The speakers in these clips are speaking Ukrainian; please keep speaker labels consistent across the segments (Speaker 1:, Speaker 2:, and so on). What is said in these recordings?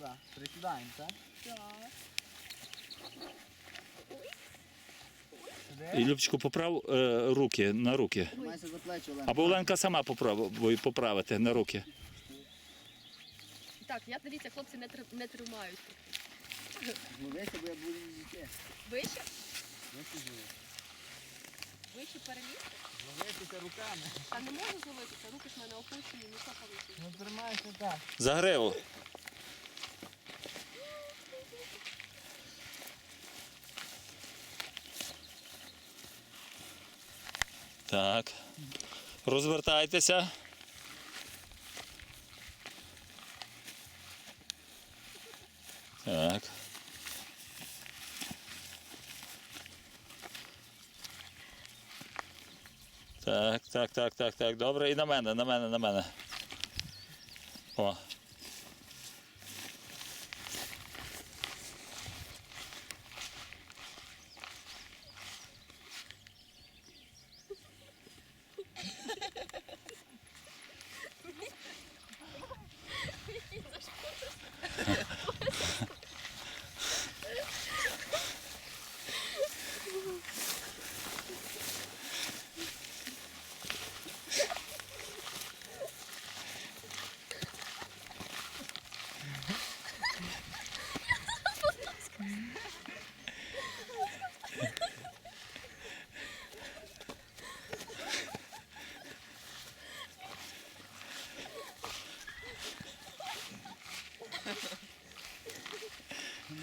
Speaker 1: туди. Присідаємо, так?
Speaker 2: Так.
Speaker 1: Сюди.
Speaker 3: І Любчику, поправ е, руки на руки.
Speaker 1: Тримайся за плечі, Олена.
Speaker 3: Або Оленка сама попробує поправити на руки.
Speaker 2: Так, я дивіться, хлопці не, тр- не тримають.
Speaker 1: Зловися, бо я буду їздити.
Speaker 2: Вище?
Speaker 1: Вище.
Speaker 2: Вище перелізти?
Speaker 1: Зловитися руками.
Speaker 2: Та не можу зловитися, руки ж в мене опущені, ну що повисить.
Speaker 1: Ну тримайся так.
Speaker 3: За гриву. Так. Розвертайтеся. Так. Так, так, так, так, так. Добре. І на мене, на мене, на мене. О.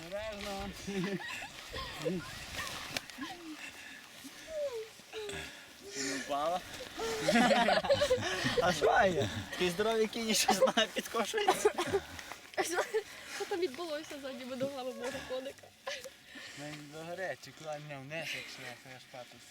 Speaker 1: Обережно. Не впала. А що є? Такий здоровий кінь щось знає підкошується.
Speaker 2: Що там відбулося за ніби ногами мого коника?
Speaker 1: Він до гарячі, куди мене вниз, якщо я теж патус.